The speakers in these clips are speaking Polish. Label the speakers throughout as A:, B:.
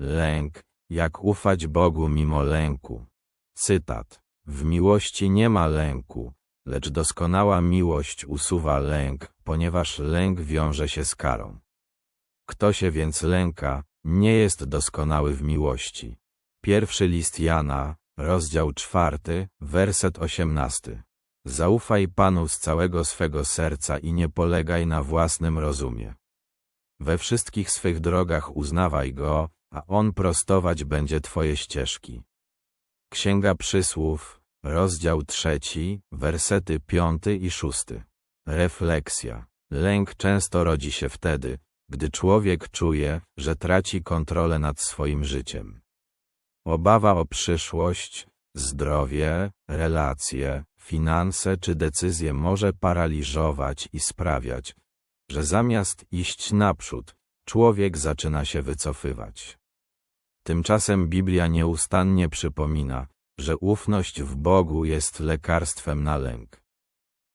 A: Lęk, jak ufać Bogu mimo lęku. Cytat. W miłości nie ma lęku, lecz doskonała miłość usuwa lęk, ponieważ lęk wiąże się z karą. Kto się więc lęka, nie jest doskonały w miłości. Pierwszy list Jana, rozdział czwarty, werset osiemnasty. Zaufaj Panu z całego swego serca i nie polegaj na własnym rozumie. We wszystkich swych drogach uznawaj Go, a On prostować będzie Twoje ścieżki. Księga Przysłów, rozdział trzeci, wersety piąty i szósty. Refleksja. Lęk często rodzi się wtedy, gdy człowiek czuje, że traci kontrolę nad swoim życiem. Obawa o przyszłość, zdrowie, relacje, finanse czy decyzje może paraliżować i sprawiać, że zamiast iść naprzód, człowiek zaczyna się wycofywać. Tymczasem Biblia nieustannie przypomina, że ufność w Bogu jest lekarstwem na lęk.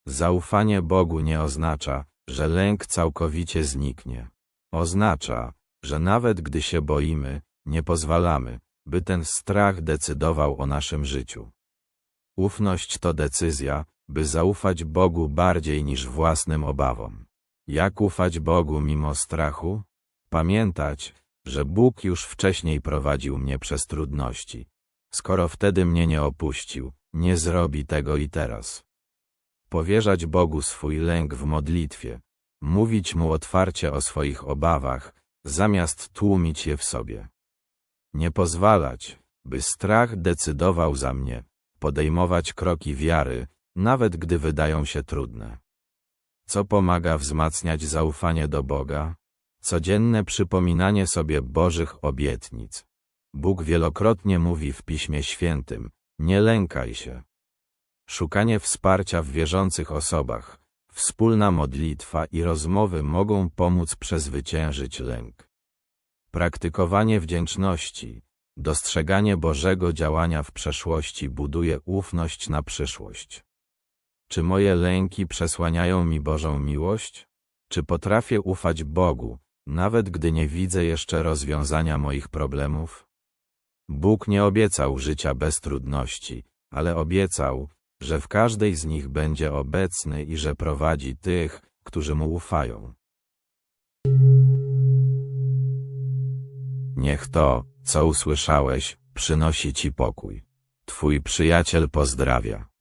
A: Zaufanie Bogu nie oznacza, że lęk całkowicie zniknie. Oznacza, że nawet gdy się boimy, nie pozwalamy, by ten strach decydował o naszym życiu. Ufność to decyzja, by zaufać Bogu bardziej niż własnym obawom. Jak ufać Bogu mimo strachu? Pamiętać, że Bóg już wcześniej prowadził mnie przez trudności. Skoro wtedy mnie nie opuścił, nie zrobi tego i teraz. Powierzać Bogu swój lęk w modlitwie, mówić Mu otwarcie o swoich obawach, zamiast tłumić je w sobie. Nie pozwalać, by strach decydował za mnie, podejmować kroki wiary, nawet gdy wydają się trudne. Co pomaga wzmacniać zaufanie do Boga? Codzienne przypominanie sobie Bożych obietnic. Bóg wielokrotnie mówi w Piśmie Świętym, nie lękaj się. Szukanie wsparcia w wierzących osobach, wspólna modlitwa i rozmowy mogą pomóc przezwyciężyć lęk. Praktykowanie wdzięczności, dostrzeganie Bożego działania w przeszłości buduje ufność na przyszłość. Czy moje lęki przesłaniają mi Bożą miłość? Czy potrafię ufać Bogu, nawet gdy nie widzę jeszcze rozwiązania moich problemów? Bóg nie obiecał życia bez trudności, ale obiecał, że w każdej z nich będzie obecny i że prowadzi tych, którzy Mu ufają. Niech to, co usłyszałeś, przynosi Ci pokój. Twój przyjaciel pozdrawia.